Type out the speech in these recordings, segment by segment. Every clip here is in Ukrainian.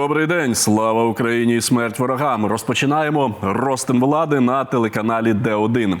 Добрий день, слава Україні і смерть ворогам. Розпочинаємо розтин влади на телеканалі Д1.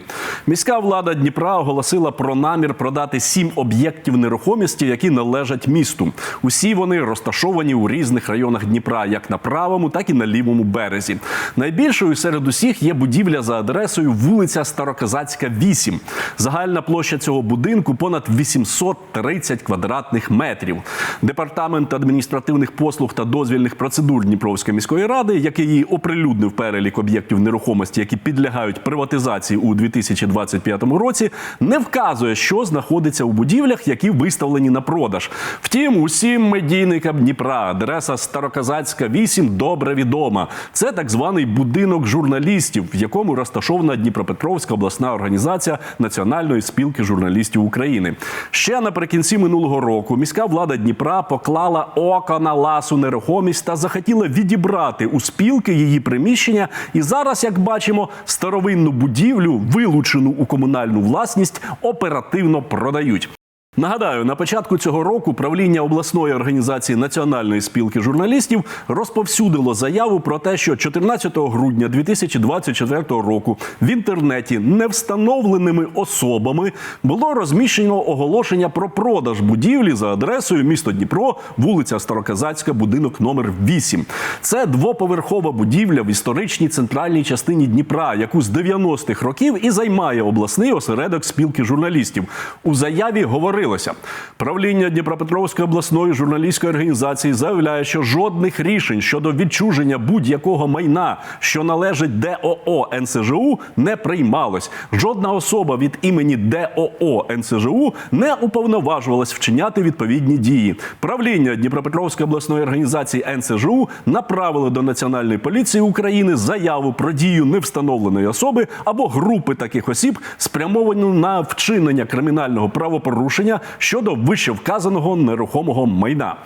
Міська влада Дніпра оголосила про намір продати сім об'єктів нерухомості, які належать місту. Усі вони розташовані у різних районах Дніпра, як на правому, так і на лівому березі. Найбільшою серед усіх є будівля за адресою вулиця Староказацька, 8. Загальна площа цього будинку понад 830 квадратних метрів. Департамент адміністративних послуг та дозвільних процедур Дніпровської міської ради, який її оприлюднив перелік об'єктів нерухомості, які підлягають приватизації у 2025 році, не вказує, що знаходиться у будівлях, які виставлені на продаж. Втім, усім медійникам Дніпра адреса Староказацька 8 добре відома. Це так званий будинок журналістів, в якому розташована Дніпропетровська обласна організація Національної спілки журналістів України. Ще наприкінці минулого року міська влада Дніпра поклала око на ласу нерухомість та захотіла відібрати у спілки її приміщення. І зараз, як бачимо, старовинну будівлю, вилучену у комунальну власність, оперативно продають. Нагадаю, на початку цього року правління обласної організації Національної спілки журналістів розповсюдило заяву про те, що 14 грудня 2024 року в інтернеті невстановленими особами було розміщено оголошення про продаж будівлі за адресою місто Дніпро, вулиця Староказацька, будинок номер 8. Це двоповерхова будівля в історичній центральній частині Дніпра, яку з 90-х років і займає обласний осередок спілки журналістів. У заяві говорилося, правління Дніпропетровської обласної журналістської організації заявляє, що жодних рішень щодо відчуження будь-якого майна, що належить ДОО НСЖУ, не приймалось. Жодна особа від імені ДОО НСЖУ не уповноважувалась вчиняти відповідні дії. Правління Дніпропетровської обласної організації НСЖУ направило до Національної поліції України заяву про дію невстановленої особи або групи таких осіб, спрямовану на вчинення кримінального правопорушення щодо вищевказаного нерухомого майна.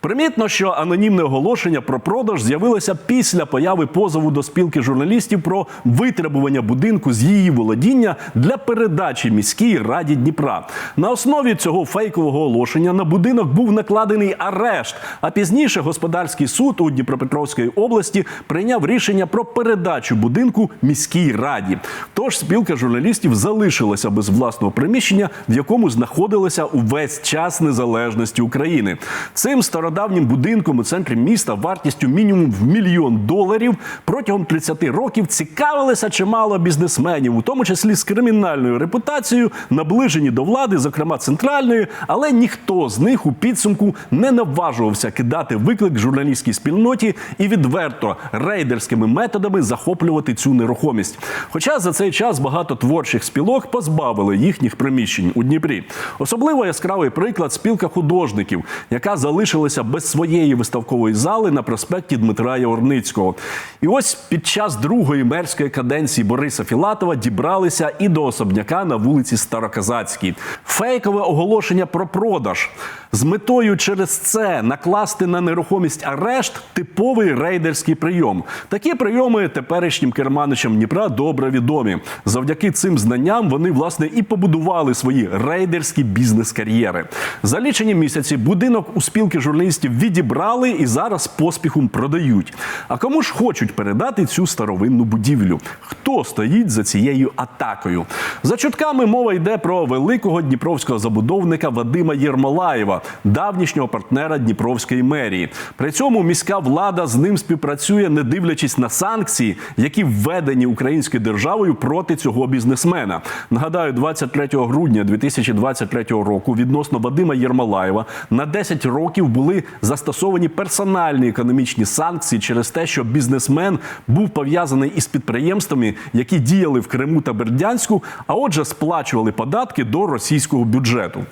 Примітно, що анонімне оголошення про продаж з'явилося після появи позову до спілки журналістів про витребування будинку з її володіння для передачі міській раді Дніпра. На основі цього фейкового оголошення на будинок був накладений арешт. А пізніше господарський суд у Дніпропетровській області прийняв рішення про передачу будинку міській раді. Тож спілка журналістів залишилася без власного приміщення, в якому знаходилася увесь час незалежності України. Цим стародавнім будинком у центрі міста вартістю мінімум в мільйон доларів протягом 30 років цікавилися чимало бізнесменів, у тому числі з кримінальною репутацією, наближені до влади, зокрема центральної, але ніхто з них у підсумку не наважувався кидати виклик журналістській спільноті і відверто рейдерськими методами захоплювати цю нерухомість. Хоча за цей час багато творчих спілок позбавили їхніх приміщень у Дніпрі. Особливо яскравий приклад спілка художників, яка залишилася без своєї виставкової зали на проспекті Дмитра Яворницького. І ось під час другої мерської каденції Бориса Філатова дібралися і до особняка на вулиці Староказацькій. Фейкове оголошення про продаж з метою через це накласти на нерухомість арешт типовий рейдерський прийом. Такі прийоми теперішнім керманичам Дніпра добре відомі. Завдяки цим знанням вони власне і побудували свої рейдерські бізнес-кар'єри. За лічені місяці будинок у спілки журналістів відібрали і зараз поспіхом продають. А кому ж хочуть передати цю старовинну будівлю? Хто стоїть за цією атакою? За чутками мова йде про великого дніпровського забудовника Вадима Єрмолаєва, давнішнього партнера Дніпровської мерії. При цьому міська влада з ним співпрацює, не дивлячись на санкції, які введені українською державою проти цього бізнесмена. Нагадаю, 23 грудня 2023 року відносно Вадима Єрмолаєва на 10 років були застосовані персональні економічні санкції через те, що бізнесмен був пов'язаний із підприємствами, які діяли в Криму та Бердянську, а отже, сплачували податки до російського бюджету.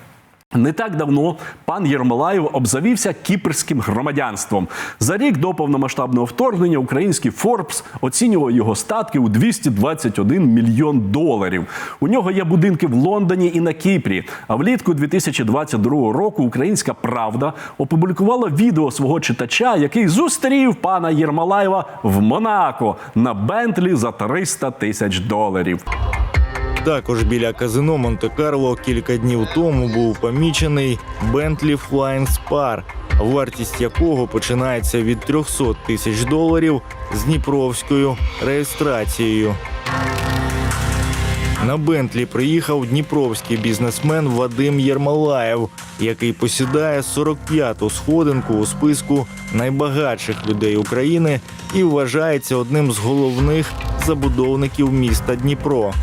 Не так давно пан Єрмолаєв обзавівся кіпрським громадянством. За рік до повномасштабного вторгнення український Форбс оцінював його статки у 221 мільйон доларів. У нього є будинки в Лондоні і на Кіпрі. А влітку 2022 року Українська Правда опублікувала відео свого читача, який зустрів пана Єрмолаєва в Монако на Бентлі за 300 тисяч доларів. Також біля казино Монте-Карло кілька днів тому був помічений Bentley Flying Spar. вартість якого починається від 300 тисяч доларів з дніпровською реєстрацією. На Бентлі приїхав дніпровський бізнесмен Вадим Єрмолаєв, який посідає 45-ту сходинку у списку найбагатших людей України і вважається одним з головних забудовників міста Дніпро.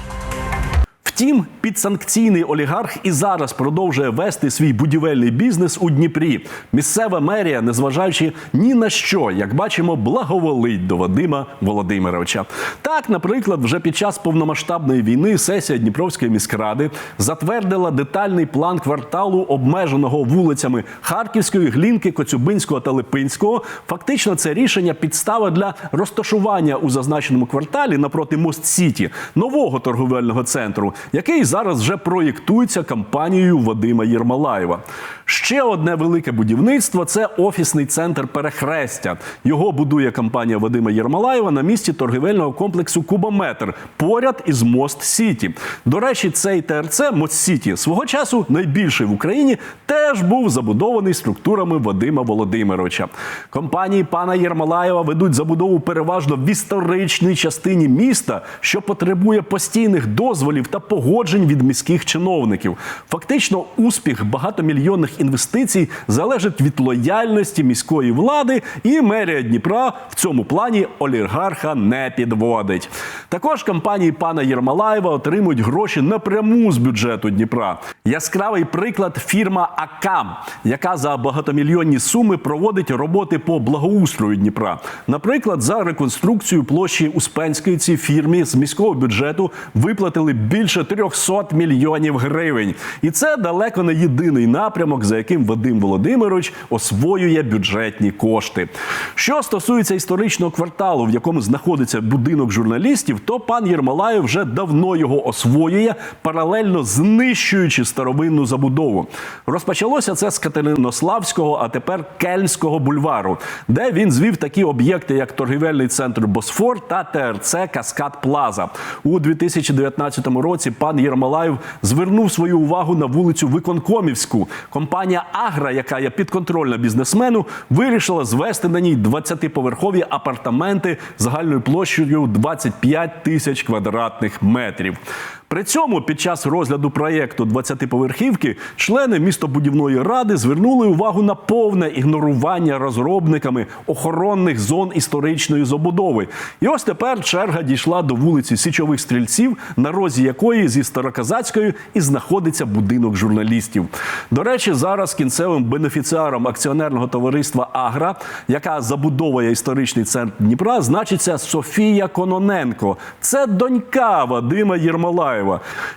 Втім, підсанкційний олігарх і зараз продовжує вести свій будівельний бізнес у Дніпрі. Місцева мерія, незважаючи ні на що, як бачимо, благоволить до Вадима Володимировича. Так, наприклад, вже під час повномасштабної війни сесія Дніпровської міськради затвердила детальний план кварталу, обмеженого вулицями Харківської, Глінки, Коцюбинського та Липинського. Фактично, це рішення підстава для розташування у зазначеному кварталі напроти Мост Сіті нового торговельного центру, який зараз вже проєктується компанією Вадима Єрмолаєва. Ще одне велике будівництво це офісний центр перехрестя. Його будує компанія Вадима Єрмолаєва на місці торгівельного комплексу Кубометр поряд із Мост Сіті. До речі, цей ТРЦ Мост Сіті свого часу найбільший в Україні теж був забудований структурами Вадима Володимировича. Компанії пана Єрмолаєва ведуть забудову переважно в історичній частині міста, що потребує постійних дозволів та погоджень від міських чиновників. Фактично, успіх багатомільйонних інвестицій залежить від лояльності міської влади, і мерія Дніпра в цьому плані олігарха не підводить. Також компанії пана Єрмолаєва отримують гроші напряму з бюджету Дніпра. Яскравий приклад фірма АКАМ, яка за багатомільйонні суми проводить роботи по благоустрою Дніпра. Наприклад, за реконструкцію площі Успенської цій фірмі з міського бюджету виплатили більше 300 мільйонів гривень. І це далеко не єдиний напрямок, за яким Вадим Володимирович освоює бюджетні кошти. Що стосується історичного кварталу, в якому знаходиться будинок журналістів, то пан Єрмолаєв вже давно його освоює, паралельно знищуючи старовинну забудову. Розпочалося це з Катеринославського, а тепер Кельнського бульвару, де він звів такі об'єкти, як торгівельний центр Босфор та ТРЦ Каскад Плаза. У 2019 році пан Єрмолаєв звернув свою увагу на вулицю Виконкомівську. Компанія Агра, яка є підконтрольна бізнесмену, вирішила звести на ній 20-поверхові апартаменти загальною площею 25 тисяч квадратних метрів. При цьому під час розгляду проєкту 20-поверхівки члени містобудівної ради звернули увагу на повне ігнорування розробниками охоронних зон історичної забудови. І ось тепер черга дійшла до вулиці Січових стрільців, на розі якої зі Староказацькою і знаходиться будинок журналістів. До речі, зараз кінцевим бенефіціаром акціонерного товариства Агра, яка забудовує історичний центр Дніпра, значиться Софія Кононенко. Це донька Вадима Єрмолаєва.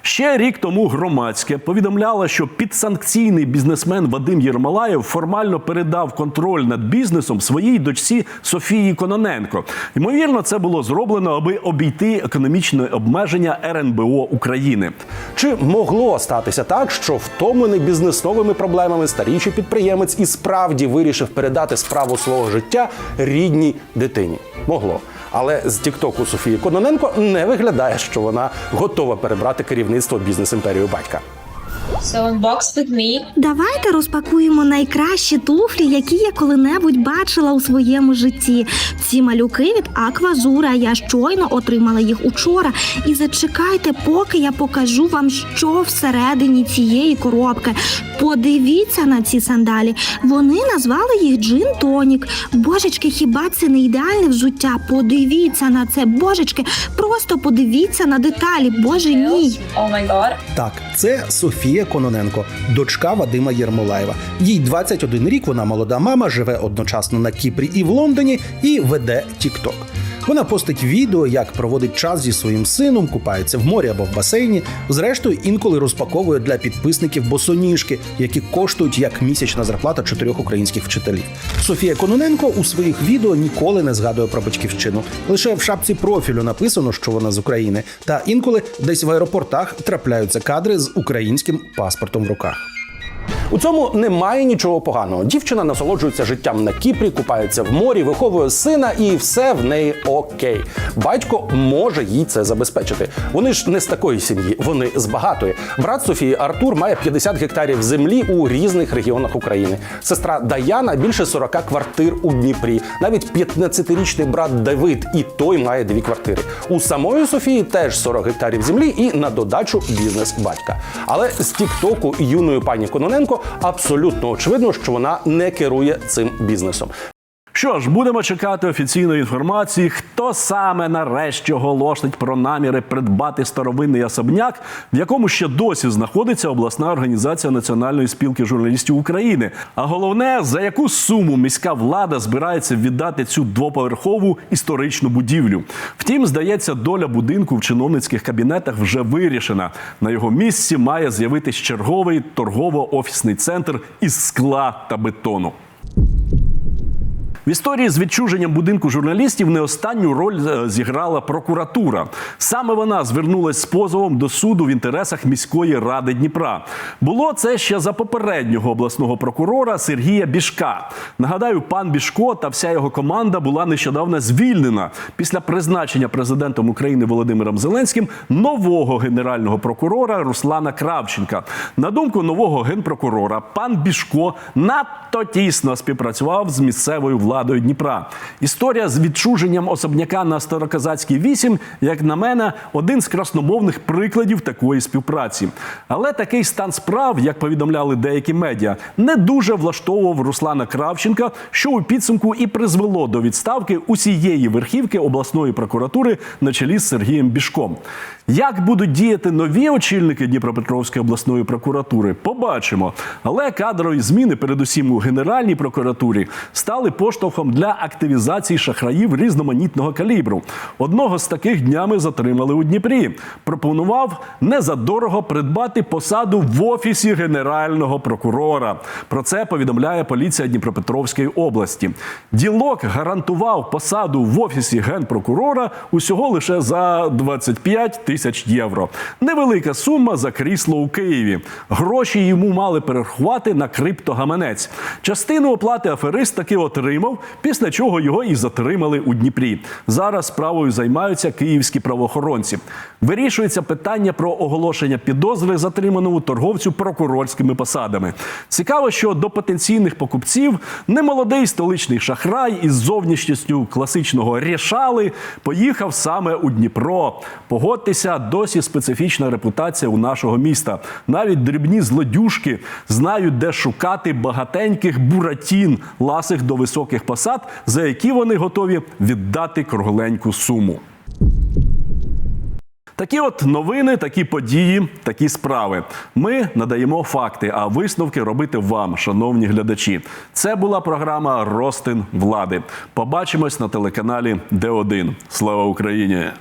Ще рік тому громадське повідомляло, що підсанкційний бізнесмен Вадим Єрмолаєв формально передав контроль над бізнесом своїй дочці Софії Кононенко. Ймовірно, це було зроблено, аби обійти економічне обмеження РНБО України. Чи могло статися так, що втомлений бізнесовими проблемами старічий підприємець і справді вирішив передати справу свого життя рідній дитині? Могло. Але з Тіктоку Софії Кононенко не виглядає, що вона готова перебрати керівництво бізнес-імперію батька. So unbox with me. Давайте розпакуємо найкращі туфлі, які я коли-небудь бачила у своєму житті. Ці малюки від Аквазура. Я щойно отримала їх учора. І зачекайте, поки я покажу вам, що всередині цієї коробки. Подивіться на ці сандалі. Вони назвали їх Джин Тонік. Божечки, хіба це не ідеальне взуття? Подивіться на це, божечки, просто подивіться на деталі. Боже мій. Oh my god. Так, це Софія Кононенко, дочка Вадима Єрмолаєва. Їй 21 рік. Вона молода мама, живе одночасно на Кіпрі і в Лондоні і веде Тікток. Вона постить відео, як проводить час зі своїм сином, купається в морі або в басейні. Зрештою, інколи розпаковує для підписників босоніжки, які коштують як місячна зарплата чотирьох українських вчителів. Софія Кононенко у своїх відео ніколи не згадує про батьківщину. Лише в шапці профілю написано, що вона з України. Та інколи десь в аеропортах трапляються кадри з українським паспортом в руках. У цьому немає нічого поганого. Дівчина насолоджується життям на Кіпрі, купається в морі, виховує сина, і все в неї окей. Батько може їй це забезпечити. Вони ж не з такої сім'ї, вони з багатої. Брат Софії Артур має 50 гектарів землі у різних регіонах України. Сестра Даяна більше 40 квартир у Дніпрі. Навіть 15-річний брат Давид, і той має дві квартири. У самої Софії теж 40 гектарів землі і на додачу бізнес батька. Але з Тіктоку юної пані Кононенко абсолютно очевидно, що вона не керує цим бізнесом. Що ж, будемо чекати офіційної інформації, хто саме нарешті оголошить про наміри придбати старовинний особняк, в якому ще досі знаходиться обласна організація Національної спілки журналістів України. А головне, за яку суму міська влада збирається віддати цю двоповерхову історичну будівлю. Втім, здається, доля будинку в чиновницьких кабінетах вже вирішена. На його місці має з'явитись черговий торгово-офісний центр із скла та бетону. В історії з відчуженням будинку журналістів не останню роль е, зіграла прокуратура. Саме вона звернулась з позовом до суду в інтересах міської ради Дніпра. Було це ще за попереднього обласного прокурора Сергія Бішка. Нагадаю, пан Бішко та вся його команда була нещодавно звільнена після призначення президентом України Володимиром Зеленським нового генерального прокурора Руслана Кравченка. На думку нового генпрокурора, пан Бішко надто тісно співпрацював з місцевою владою Дніпра. Історія з відчуженням особняка на Староказацькій 8, як на мене, один з красномовних прикладів такої співпраці. Але такий стан справ, як повідомляли деякі медіа, не дуже влаштовував Руслана Кравченка, що у підсумку і призвело до відставки усієї верхівки обласної прокуратури на чолі з Сергієм Бішком. Як будуть діяти нові очільники Дніпропетровської обласної прокуратури, побачимо. Але кадрові зміни, передусім у Генеральній прокуратурі, стали поштовхом для активізації шахраїв різноманітного калібру. Одного з таких днями затримали у Дніпрі. Пропонував незадорого придбати посаду в офісі генерального прокурора. Про це повідомляє поліція Дніпропетровської області. Ділок гарантував посаду в офісі генпрокурора усього лише за 25 тисяч євро. Невелика сума за крісло у Києві. Гроші йому мали перерахувати на криптогаманець. Частину оплати аферист таки отримав, після чого його і затримали у Дніпрі. Зараз справою займаються київські правоохоронці. Вирішується питання про оголошення підозри затриманому торговцю прокурорськими посадами. Цікаво, що до потенційних покупців немолодий столичний шахрай із зовнішністю класичного рішали поїхав саме у Дніпро. Погодьтеся, досі специфічна репутація у нашого міста. Навіть дрібні злодюшки знають, де шукати багатеньких буратін, ласих до високих посад, за які вони готові віддати кругленьку суму. Такі от новини, такі події, такі справи. Ми надаємо факти, а висновки робити вам, шановні глядачі. Це була програма Ростин влади. Побачимось на телеканалі Д1. Слава Україні!